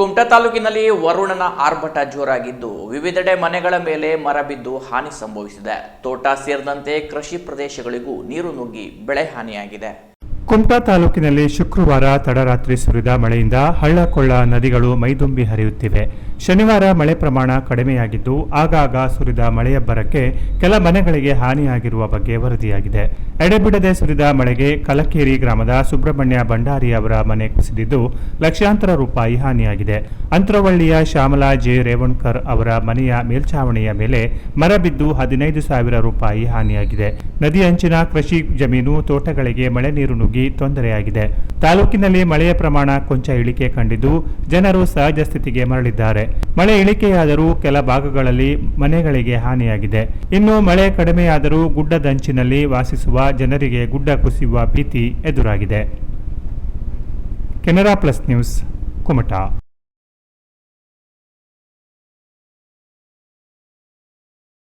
ಕುಮಟಾ ತಾಲೂಕಿನಲ್ಲಿ ವರುಣನ ಆರ್ಭಟ ಜೋರಾಗಿದ್ದು ವಿವಿಧೆಡೆ ಮನೆಗಳ ಮೇಲೆ ಮರ ಬಿದ್ದು ಹಾನಿ ಸಂಭವಿಸಿದೆ. ತೋಟ ಸೇರಿದಂತೆ ಕೃಷಿ ಪ್ರದೇಶಗಳಿಗೂ ನೀರು ನುಗ್ಗಿ ಬೆಳೆ ಹಾನಿಯಾಗಿದೆ. ಕುಮಟಾ ತಾಲೂಕಿನಲ್ಲಿ ಶುಕ್ರವಾರ ತಡರಾತ್ರಿ ಸುರಿದ ಮಳೆಯಿಂದ ಹಳ್ಳಕೊಳ್ಳ ನದಿಗಳು ಮೈದುಂಬಿ ಹರಿಯುತ್ತಿವೆ. ಶನಿವಾರ ಮಳೆ ಪ್ರಮಾಣ ಕಡಿಮೆಯಾಗಿದ್ದು, ಆಗಾಗ ಸುರಿದ ಮಳೆಯಬ್ಬರಕ್ಕೆ ಕೆಲ ಮನೆಗಳಿಗೆ ಹಾನಿಯಾಗಿರುವ ಬಗ್ಗೆ ವರದಿಯಾಗಿದೆ. ಎಡೆಬಿಡದೆ ಸುರಿದ ಮಳೆಗೆ ಕಲಕೇರಿ ಗ್ರಾಮದ ಸುಬ್ರಹ್ಮಣ್ಯ ಭಂಡಾರಿ ಅವರ ಮನೆ ಕುಸಿದಿದ್ದು, ಲಕ್ಷಾಂತರ ರೂಪಾಯಿ ಹಾನಿಯಾಗಿದೆ. ಅಂತರವಳ್ಳಿಯ ಶ್ಯಾಮಲಾ ಜೆ. ರೇವಣ್ಕರ್ ಅವರ ಮನೆಯ ಮೇಲ್ಛಾವಣಿಯ ಮೇಲೆ ಮರ ಬಿದ್ದು ಹದಿನೈದು ಸಾವಿರ ರೂಪಾಯಿ ಹಾನಿಯಾಗಿದೆ. ನದಿ ಅಂಚಿನ ಕೃಷಿ ಜಮೀನು, ತೋಟಗಳಿಗೆ ಮಳೆ ನೀರು ನುಗ್ಗಿ ತೊಂದರೆಯಾಗಿದೆ. ತಾಲೂಕಿನಲ್ಲಿ ಮಳೆಯ ಪ್ರಮಾಣ ಕೊಂಚ ಇಳಿಕೆ ಕಂಡಿದ್ದು ಜನರು ಸಹಜ ಸ್ಥಿತಿಗೆ ಮರಳಿದ್ದಾರೆ. ಮಳೆ ಇಳಿಕೆಯಾದರೂ ಕೆಲ ಭಾಗಗಳಲ್ಲಿ ಮನೆಗಳಿಗೆ ಹಾನಿಯಾಗಿದೆ. ಇನ್ನು ಮಳೆ ಕಡಿಮೆಯಾದರೂ ಗುಡ್ಡದಂಚಿನಲ್ಲಿ ವಾಸಿಸುವ ಜನರಿಗೆ ಗುಡ್ಡ ಕುಸಿಯುವ ಭೀತಿ ಎದುರಾಗಿದೆ. Canara plus news, Kumta.